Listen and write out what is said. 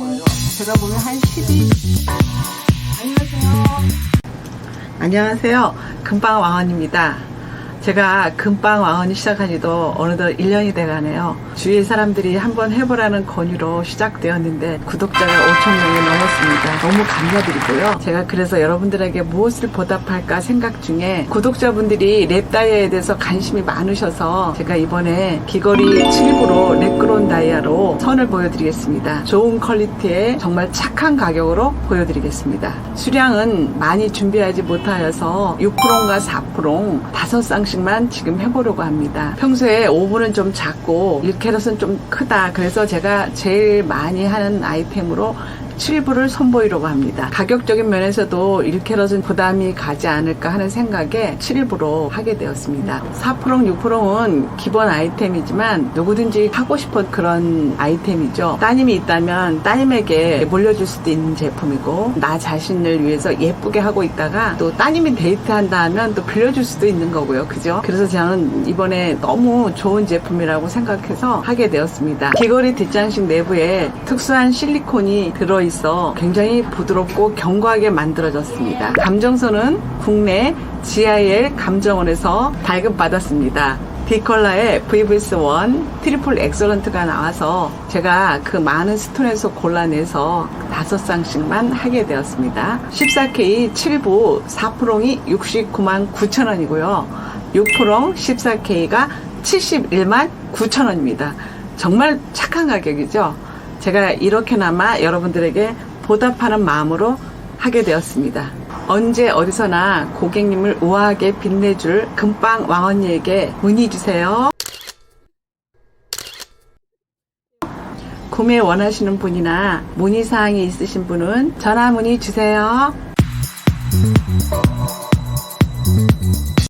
제가 보면 한 12. 안녕하세요. 안녕하세요. 금빵왕언입니다. 제가 금빵 왕언이 시작한 지도 어느덧 1년이 돼가네요. 주위의 사람들이 한번 해보라는 권유로 시작되었는데 구독자가 5천 명이 넘었습니다. 너무 감사드리고요. 제가 그래서 여러분들에게 무엇을 보답할까 생각 중에 구독자분들이 랩 다이아에 대해서 관심이 많으셔서 제가 이번에 귀걸이 7부로 랩그론 다이아로 선을 보여드리겠습니다. 좋은 퀄리티에 정말 착한 가격으로 보여드리겠습니다. 수량은 많이 준비하지 못하여서 6%가 4% 다섯 쌍 씩만 지금 해보려고 합니다. 평소에 5분은 좀 작고 1캐럿은 좀 크다. 그래서 제가 제일 많이 하는 아이템으로 7부를 선보이려고 합니다. 가격적인 면에서도 1캐럿은 부담이 가지 않을까 하는 생각에 7부로 하게 되었습니다. 4%, 6%는 기본 아이템이지만 누구든지 하고 싶은 그런 아이템이죠. 따님이 있다면 따님에게 물려줄 수도 있는 제품이고 나 자신을 위해서 예쁘게 하고 있다가 또 따님이 데이트한다 하면 또 빌려줄 수도 있는 거고요. 그죠? 그래서 저는 이번에 너무 좋은 제품이라고 생각해서 하게 되었습니다. 귀걸이 뒷장식 내부에 특수한 실리콘이 들어있 어 굉장히 부드럽고 견고하게 만들어졌습니다. 감정선은 국내 GIL 감정원에서 발급받았습니다. 디컬러의 VVS1 트리플 엑설런트가 나와서 제가 그 많은 스톤에서 골라내서 다섯 쌍씩만 하게 되었습니다. 14K 7부 4프롱이 69만 9천 원이고요. 6프롱 14K가 71만 9천 원입니다. 정말 착한 가격이죠. 제가 이렇게나마 여러분들에게 보답하는 마음으로 하게 되었습니다. 언제 어디서나 고객님을 우아하게 빛내줄 금빵 왕언니에게 문의 주세요. 구매 원하시는 분이나 문의 사항이 있으신 분은 전화 문의 주세요.